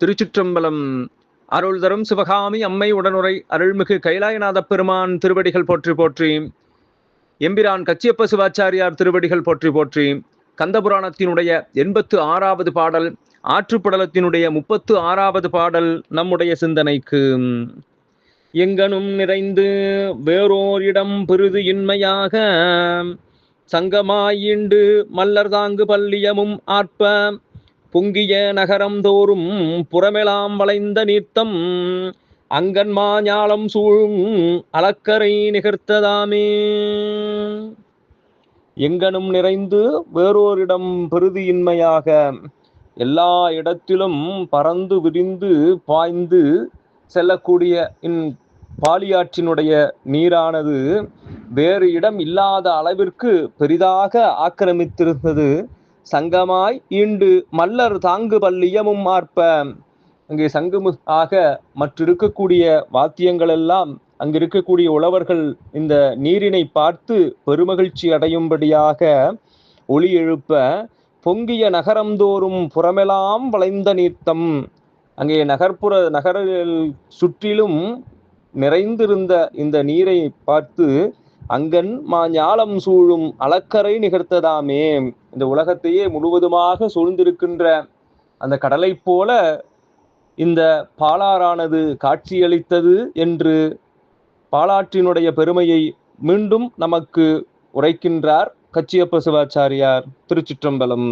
திருச்சிற்றம்பலம். அருள் தரும் சிவகாமி அம்மை உடனுரை அருள்மிகு கைலாயநாத பெருமான் திருவடிகள் போற்றி போற்றி. எம்பிரான் கச்சியப்ப சிவாச்சாரியார் திருவடிகள் போற்றி போற்றி. கந்தபுராணத்தினுடைய எண்பத்து ஆறாவது பாடல் ஆற்றுப்படலத்தினுடைய முப்பத்து ஆறாவது பாடல் நம்முடைய சிந்தனைக்கு. எங்கனும் நிறைந்து வேறோரிடம் பெரிது இன்மையாக சங்கமாயிண்டு மல்லர் தாங்கு பல்லியமும் ஆற்ப பொங்கிய நகரம் தோறும் புறமெலாம் வளைந்த நீர்த்தம் அங்கன்மா ஞாலம் சூழும் அலக்கரை நிகர்த்ததாமே. எங்கனும் நிறைந்து வேறோரிடம் பெருதியின்மையாக இன்மையாக எல்லா இடத்திலும் பறந்து விரிந்து பாய்ந்து செல்லக்கூடிய இன் பாலியாற்றினுடைய நீரானது வேறு இடம் இல்லாத அளவிற்கு பெரிதாக ஆக்கிரமித்திருந்தது. சங்கமாய் ஈண்டு மல்லர் தாங்கு பல்லியமும் ஆர்ப்ப. அங்கே சங்கமு ஆக மற்றிருக்கக்கூடிய வாத்தியங்கள் எல்லாம் அங்கு இருக்கக்கூடிய உழவர்கள் இந்த நீரினை பார்த்து பெருமகிழ்ச்சி அடையும்படியாக ஒளி எழுப்ப பொங்கிய நகரந்தோறும் புறமெல்லாம் வளைந்த நீர்த்தம். அங்கே நகர்ப்புற நகரில் சுற்றிலும் நிறைந்திருந்த இந்த நீரை பார்த்து அங்கன் மா ஞாலம் சூழும் அலக்கரை நிகழ்த்ததாமே இந்த உலகத்தையே முழுவதுமாக சூழ்ந்திருக்கின்ற அந்த கடலை போல இந்த பாலாறானது காட்சியளித்தது என்று பாலாற்றினுடைய பெருமையை மீண்டும் நமக்கு உரைக்கின்றார் கச்சியப்ப சிவாச்சாரியார் திருச்சிற்றம்பலம்.